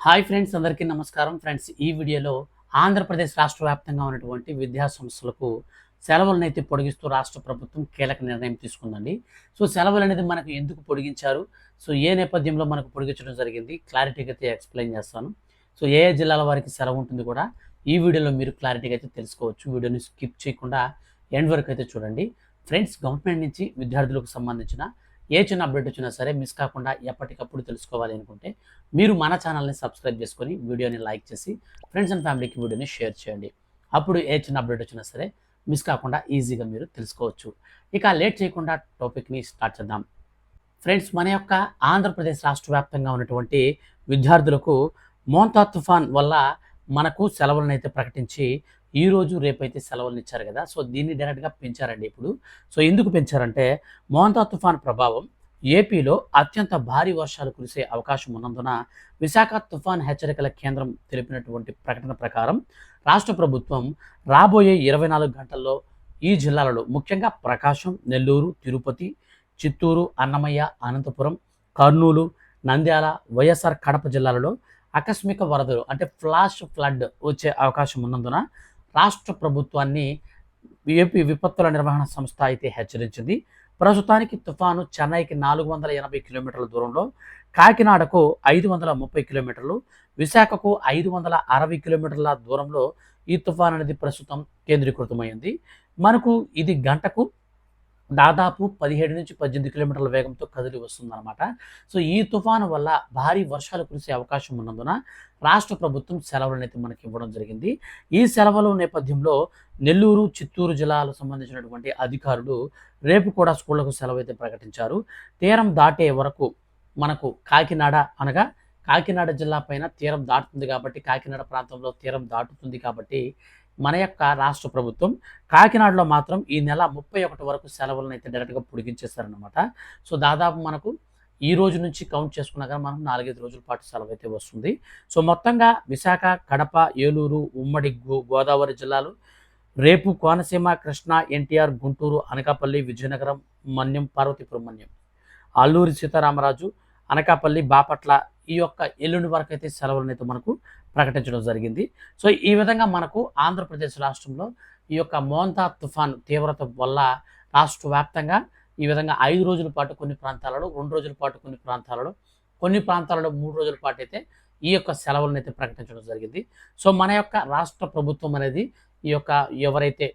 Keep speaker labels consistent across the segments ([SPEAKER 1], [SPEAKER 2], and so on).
[SPEAKER 1] Hi friends అందరికీ నమస్కారం. Friends ఈ వీడియోలో ఆంధ్రప్రదేశ్ రాష్ట్ర వ్యాప్తంగా ఉన్నటువంటి విద్యా సంస్థలకు పొడిగిస్తూ రాష్ట్ర ప్రభుత్వం కీలక నిర్ణయం తీసుకుందండి. సో సెలవులు అనేది మనకు ఎందుకు పొడిగించారు? సో ఏ నేపథ్యంలో మనకు పొడిగించడం జరిగింది? క్లారిటీగా అయితే ఎక్స్ప్లెయిన్ చేస్తాను. సో ఏ ఏ జిల్లాల వారికి సెలవు ఉంటుంది కూడా ఈ వీడియోలో మీరు క్లారిటీగా అయితే తెలుసుకోవచ్చు. వీడియోని స్కిప్ చేయకుండా ఎండ్ వరకు అయితే చూడండి. ఫ్రెండ్స్ గవర్నమెంట్ నుంచి విద్యార్థులకు సంబంధించిన ఏ చిన్న అప్డేట్ వచ్చినా సరే మిస్ కాకుండా ఎప్పటికప్పుడు తెలుసుకోవాలి అనుకుంటే మీరు మన ఛానల్ని సబ్స్క్రైబ్ చేసుకొని వీడియోని లైక్ చేసి ఫ్రెండ్స్ అండ్ ఫ్యామిలీకి వీడియోని షేర్ చేయండి. అప్పుడు ఏ చిన్న అప్డేట్ వచ్చినా సరే మిస్ కాకుండా ఈజీగా మీరు తెలుసుకోవచ్చు. ఇక లేట్ చేయకుండా టాపిక్ని స్టార్ట్ చేద్దాం. ఫ్రెండ్స్ మన యొక్క ఆంధ్రప్రదేశ్ రాష్ట్ర వ్యాప్తంగా ఉన్నటువంటి విద్యార్థులకు మోంతా తుఫాన్ వల్ల మనకు సెలవులను అయితే ప్రకటించి ఈ రోజు రేపైతే సెలవులను ఇచ్చారు కదా. సో దీన్ని డైరెక్ట్గా పెంచారండి ఇప్పుడు. సో ఎందుకు పెంచారంటే మోహంతా తుఫాన్ ప్రభావం ఏపీలో అత్యంత భారీ వర్షాలు కురిసే అవకాశం ఉన్నందున విశాఖ తుఫాన్ హెచ్చరికల కేంద్రం తెలిపినటువంటి ప్రకటన ప్రకారం రాష్ట్ర ప్రభుత్వం రాబోయే ఇరవై నాలుగు గంటల్లో ఈ జిల్లాలలో ముఖ్యంగా ప్రకాశం నెల్లూరు తిరుపతి చిత్తూరు అన్నమయ్య అనంతపురం కర్నూలు నంద్యాల వైఎస్ఆర్ కడప జిల్లాలలో ఆకస్మిక వరదలు అంటే ఫ్లాష్ ఫ్లడ్ వచ్చే అవకాశం ఉన్నందున రాష్ట్ర ప్రభుత్వాన్ని ఏపీ విపత్తుల నిర్వహణ సంస్థ అయితే హెచ్చరించింది. ప్రస్తుతానికి తుఫాను చెన్నైకి నాలుగు వందల ఎనభై కిలోమీటర్ల దూరంలో కాకినాడకు ఐదు వందల ముప్పై కిలోమీటర్లు విశాఖకు ఐదు వందల అరవై కిలోమీటర్ల దూరంలో ఈ తుఫాన్ అనేది ప్రస్తుతం కేంద్రీకృతమైంది. మనకు ఇది గంటకు దాదాపు పదిహేడు నుంచి పద్దెనిమిది కిలోమీటర్ల వేగంతో కదిలి వస్తుందన్నమాట. సో ఈ తుఫాను వల్ల భారీ వర్షాలు కురిసే అవకాశం ఉన్నందున రాష్ట్ర ప్రభుత్వం సెలవులను అయితే మనకి ఇవ్వడం జరిగింది. ఈ సెలవుల నేపథ్యంలో నెల్లూరు చిత్తూరు జిల్లాలకు సంబంధించినటువంటి అధికారులు రేపు కూడా స్కూళ్ళకు సెలవు అయితే ప్రకటించారు. తీరం దాటే వరకు మనకు కాకినాడ అనగా కాకినాడ జిల్లా పైన తీరం దాటుతుంది కాబట్టి కాకినాడ ప్రాంతంలో తీరం దాటుతుంది కాబట్టి మన యొక్క రాష్ట్ర ప్రభుత్వం కాకినాడలో మాత్రం ఈ నెల ముప్పై ఒకటి వరకు సెలవులను అయితే డైరెక్ట్గా పొడిగించేస్తారనమాట సో దాదాపు మనకు ఈ రోజు నుంచి కౌంట్ చేసుకున్నాక మనకు నాలుగైదు రోజుల పాటు సెలవు అయితే వస్తుంది. సో మొత్తంగా విశాఖ కడప ఏలూరు ఉమ్మడి గోదావరి జిల్లాలు రేపు కోనసీమ కృష్ణా ఎన్టీఆర్ గుంటూరు అనకాపల్లి విజయనగరం మన్యం పార్వతీపురం మన్యం అల్లూరి సీతారామరాజు అనకాపల్లి బాపట్ల ఈ యొక్క ఎల్లుండి వరకు అయితే సెలవులను అయితే మనకు ప్రకటించడం జరిగింది. సో ఈ విధంగా మనకు ఆంధ్రప్రదేశ్ రాష్ట్రంలో ఈ యొక్క మోంతా తుఫాన్ తీవ్రత వల్ల రాష్ట్ర వ్యాప్తంగా ఈ విధంగా ఐదు రోజుల పాటు కొన్ని ప్రాంతాలలో రెండు రోజుల పాటు కొన్ని ప్రాంతాలలో కొన్ని ప్రాంతాలలో మూడు రోజుల పాటు అయితే ఈ యొక్క సెలవులను అయితే ప్రకటించడం జరిగింది. సో మన యొక్క రాష్ట్ర ప్రభుత్వం అనేది ఈ యొక్క ఎవరైతే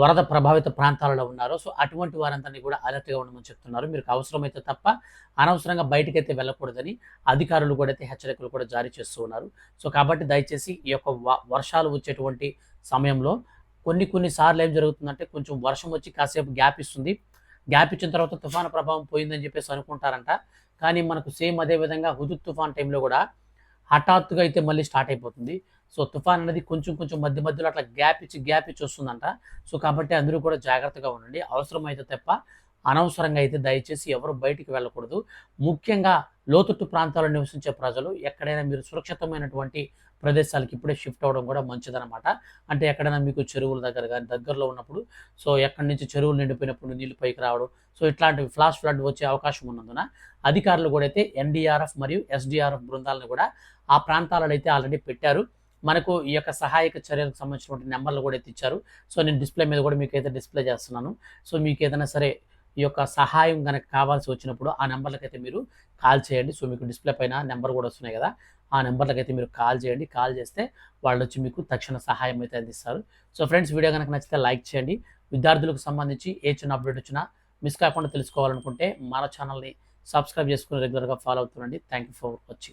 [SPEAKER 1] వరద ప్రభావిత ప్రాంతాలలో ఉన్నారో సో అటువంటి వారందరినీ కూడా అలర్ట్గా ఉండమని చెప్తున్నారు. మీరు అవసరమైతే తప్ప అనవసరంగా బయటకైతే వెళ్ళకూడదని అధికారులు కూడా అయితే హెచ్చరికలు కూడా జారీ చేస్తూ ఉన్నారు. సో కాబట్టి దయచేసి ఈ యొక్క వర్షాలు వచ్చేటువంటి సమయంలో కొన్ని కొన్ని సార్లు ఏం జరుగుతుందంటే కొంచెం వర్షం వచ్చి కాసేపు గ్యాప్ ఇస్తుంది. గ్యాప్ ఇచ్చిన తర్వాత తుఫాను ప్రభావం పోయిందని చెప్పేసి అనుకుంటారంట. కానీ మనకు సేమ్ అదే విధంగా హుదుత్ తుఫాన్ టైంలో కూడా హఠాత్తుగా అయితే మళ్ళీ స్టార్ట్ అయిపోతుంది. సో తుఫాన్ అనేది కొంచెం కొంచెం మధ్య మధ్యలో అట్లా గ్యాప్ ఇచ్చి గ్యాప్ ఇచ్చి వస్తుందంట. సో కాబట్టి అందరూ కూడా జాగ్రత్తగా ఉండండి. అవసరమైతే తప్ప అనవసరంగా అయితే దయచేసి ఎవరు బయటికి వెళ్ళకూడదు. ముఖ్యంగా లోతట్టు ప్రాంతాల్లో నివసించే ప్రజలు ఎక్కడైనా మీరు సురక్షితమైనటువంటి ప్రదేశాలకి ఇప్పుడే షిఫ్ట్ అవ్వడం కూడా మంచిదన్నమాట. అంటే ఎక్కడైనా మీకు చెరువుల దగ్గర కానీ దగ్గరలో ఉన్నప్పుడు సో ఎక్కడి నుంచి చెరువులు నిండిపోయినప్పుడు నీళ్ళు పైకి రావడం సో ఇట్లాంటివి ఫ్లాష్ ఫ్లడ్ వచ్చే అవకాశం ఉన్నందున అధికారులు కూడా అయితే ఎన్డీఆర్ఎఫ్ మరియు ఎస్డీఆర్ఎఫ్ బృందాలను కూడా ఆ ప్రాంతాలలో అయితే ఆల్రెడీ పెట్టారు. మనకు ఈ యొక్క సహాయక చర్యలకు సంబంధించినటువంటి నెంబర్లు కూడా అయితే ఇచ్చారు. సో నేను డిస్ప్లే మీద కూడా మీకు అయితే డిస్ప్లే చేస్తున్నాను. సో మీకు ఏదైనా సరే ఈ యొక్క సహాయం కనుక కావాల్సి వచ్చినప్పుడు ఆ నెంబర్లకైతే మీరు కాల్ చేయండి. సో మీకు డిస్ప్లే పైన నెంబర్ కూడా వస్తున్నాయి కదా ఆ నెంబర్లకైతే మీరు కాల్ చేయండి. కాల్ చేస్తే వాళ్ళు వచ్చి మీకు తక్షణ సహాయం అయితే అందిస్తారు. సో ఫ్రెండ్స్ వీడియో కనుక నచ్చితే లైక్ చేయండి. విద్యార్థులకు సంబంధించి ఏ చిన్న అప్డేట్ వచ్చినా మిస్ కాకుండా తెలుసుకోవాలనుకుంటే మన ఛానల్ని సబ్స్క్రైబ్ చేసుకుని రెగ్యులర్గా follow అవుతుండండి. Thank you for watching.